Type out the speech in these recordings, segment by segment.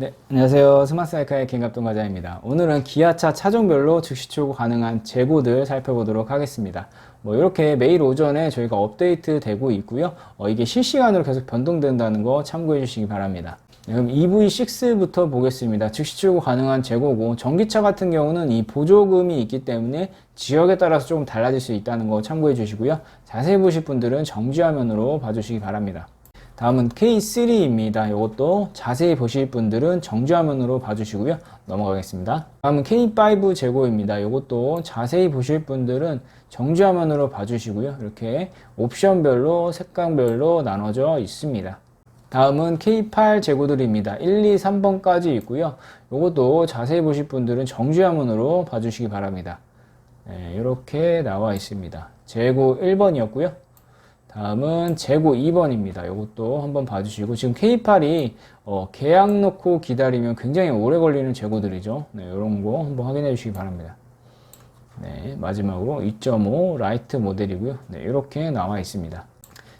네, 안녕하세요. 스마트사이카의 김갑동 과장입니다. 오늘은 기아차 차종별로 즉시 출고 가능한 재고들 살펴보도록 하겠습니다. 뭐 이렇게 매일 오전에 저희가 업데이트 되고 있고요. 어, 이게 실시간으로 계속 변동된다는 거 참고해 주시기 바랍니다. 네, 그럼 EV6부터 보겠습니다. 즉시 출고 가능한 재고고 전기차 같은 경우는 이 보조금이 있기 때문에 지역에 따라서 조금 달라질 수 있다는 거 참고해 주시고요. 자세히 보실 분들은 정지화면으로 봐주시기 바랍니다. 다음은 K3입니다. 이것도 자세히 보실 분들은 정지화면으로 봐주시고요. 넘어가겠습니다. 다음은 K5 재고입니다. 이것도 자세히 보실 분들은 정지화면으로 봐주시고요. 이렇게 옵션별로 색감별로 나눠져 있습니다. 다음은 K8 재고들입니다. 1, 2, 3번까지 있고요. 이것도 자세히 보실 분들은 정지화면으로 봐주시기 바랍니다. 네, 이렇게 나와 있습니다. 재고 1번이었고요. 다음은 재고 2번입니다. 이것도 한번 봐주시고 지금 K8이 어, 계약 놓고 기다리면 굉장히 오래 걸리는 재고들이죠. 네, 이런 거 한번 확인해 주시기 바랍니다. 네, 마지막으로 2.5 라이트 모델이고요. 네, 이렇게 나와 있습니다.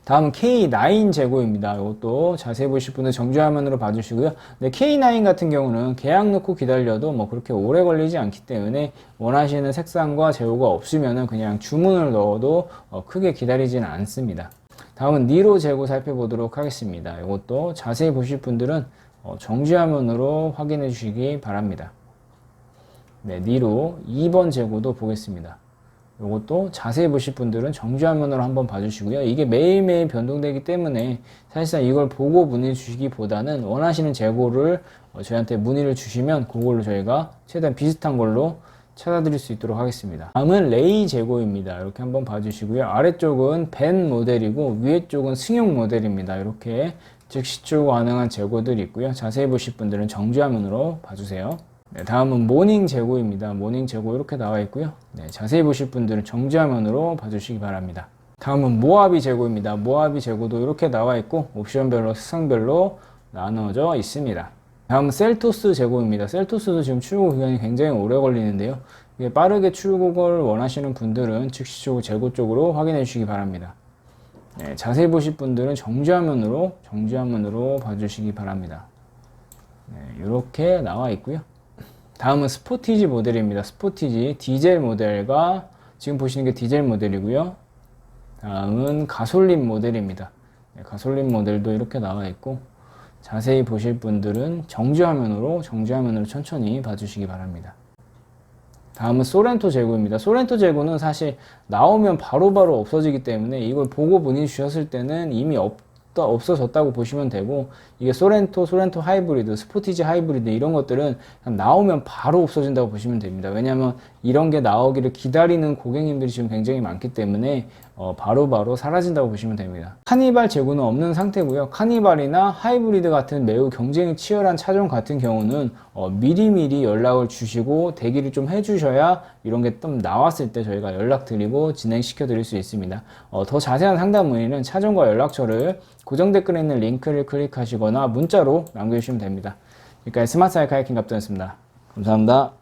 다음은 K9 재고입니다. 이것도 자세히 보실 분은 정지 화면으로 봐주시고요. 네, K9 같은 경우는 계약 놓고 기다려도 뭐 그렇게 오래 걸리지 않기 때문에 원하시는 색상과 재고가 없으면은 그냥 주문을 넣어도 어, 크게 기다리지는 않습니다. 다음은 니로 재고 살펴보도록 하겠습니다. 이것도 자세히 보실 분들은 어, 정지 화면으로 확인해 주시기 바랍니다. 네, 니로 2번 재고도 보겠습니다. 이것도 자세히 보실 분들은 정지화면으로 한번 봐주시고요. 이게 매일매일 변동되기 때문에 사실상 이걸 보고 문의 주시기보다는 원하시는 재고를 어, 저희한테 문의를 주시면 그걸로 저희가 최대한 비슷한 걸로 찾아드릴 수 있도록 하겠습니다. 다음은 레이 재고입니다. 이렇게 한번 봐주시고요. 아래쪽은 벤 모델이고 위에 쪽은 승용 모델입니다. 이렇게 즉시 출고 가능한 재고들이 있고요. 자세히 보실 분들은 정지화면으로 봐주세요. 네, 다음은 모닝 재고입니다. 모닝 재고 이렇게 나와 있고요. 네, 자세히 보실 분들은 정지화면으로 봐주시기 바랍니다. 다음은 모하비 재고입니다. 모하비 재고도 이렇게 나와 있고 옵션별로 색상별로 나눠져 있습니다. 다음은 셀토스 재고입니다. 셀토스도 지금 출고 기간이 굉장히 오래 걸리는데요. 빠르게 출고를 원하시는 분들은 즉시 출고 재고 쪽으로 확인해 주시기 바랍니다. 네, 자세히 보실 분들은 정지화면으로 정지화면으로 봐주시기 바랍니다. 네, 이렇게 나와 있고요. 다음은 스포티지 모델입니다. 스포티지 디젤 모델과 지금 보시는 게 디젤 모델이고요. 다음은 가솔린 모델입니다. 네, 가솔린 모델도 이렇게 나와 있고 자세히 보실 분들은 정지 화면으로 정지 화면으로 천천히 봐주시기 바랍니다. 다음은 소렌토 재고입니다. 소렌토 재고는 사실 나오면 바로바로 바로 없어지기 때문에 이걸 보고 문의 주셨을 때는 이미 없 없어졌다고 보시면 되고 이게 소렌토, 소렌토 하이브리드, 스포티지 하이브리드 이런 것들은 나오면 바로 없어진다고 보시면 됩니다. 왜냐하면 이런 게 나오기를 기다리는 고객님들이 지금 굉장히 많기 때문에 어, 바로바로 바로 사라진다고 보시면 됩니다. 카니발 재고는 없는 상태고요. 카니발이나 하이브리드 같은 매우 경쟁이 치열한 차종 같은 경우는 어, 미리미리 연락을 주시고 대기를 좀 해주셔야 이런 게 좀 나왔을 때 저희가 연락드리고 진행시켜 드릴 수 있습니다. 어, 더 자세한 상담 문의는 차종과 연락처를 고정 댓글에 있는 링크를 클릭하시거나 문자로 남겨주시면 됩니다. 지금까지 스마트 사이 카이킹 갑자였습니다. 감사합니다.